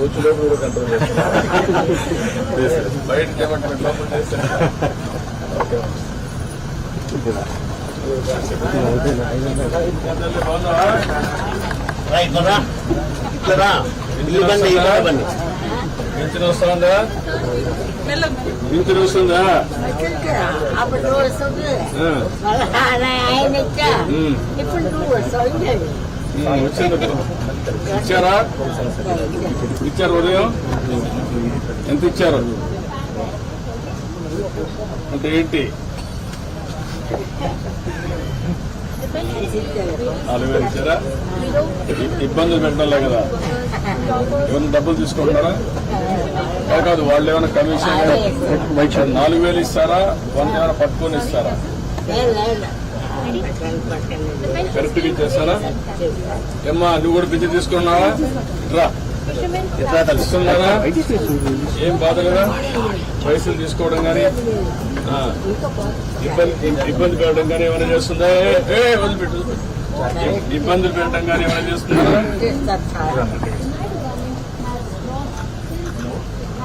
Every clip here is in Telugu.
వచ్చేలో కూడా కంట్రోల్ చేస్తారు బయటకి ఏమంటే లోపల చేస్తారు ఓకే బాగున్నావా రా ఇక్కడ రా ఇట్లా రా ఈ బండి ఈ బండి బండి పింఛన్ వస్తుందా పింఛన్ వస్తుందా అప్పుడు నువ్వు వస్తుంది ఆ, మళ్ళా ఆయన ఇచ్చా ఉమ్, ఇప్పుడు ఇచ్చారా? ఇచ్చారు ఉదయం? ఎంత ఇచ్చారు? అంటే ఏంటి? నాలుగు వేలు ఇచ్చారా? ఇబ్బందులు పెట్టడంలే కదా. ఏమైనా డబ్బులు తీసుకుంటారా కాదు వాళ్ళు ఏమైనా కమిషన్ నాలుగు వేలు ఇస్తారా? వంద ఏమైనా పట్టుకొని ఇస్తారా? కరెక్ట్గా చేస్తారా? ఏమ్మా నువ్వు కూడా పిచ్చి తీసుకున్నావా? రా. ఇట్లా తల్లి. ఏం బాధ లేదా? పైసలు తీసుకోవడం కానీ ఇబ్బంది ఇబ్బంది పెట్టడం కానీ ఏమైనా చేస్తుందా? ఏ, వదిలిపెట్టు. ఇబ్బందులు పెట్టడం కానీ ఏమైనా చేస్తున్నారా?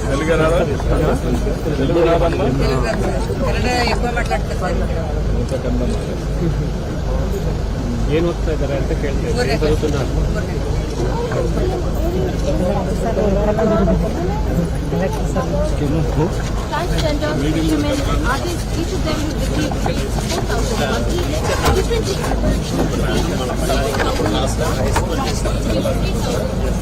తెలుగు రాదా? తెలుగు రాదమ్మా ఇంత కన్నా ಏನು ಓದ್ತಾ ಇದ್ದಾರೆ ಅಂತ ಕೇಳ್ತಾರೆ ಏನು ಓದುತ್ತಾರೆ Thank you.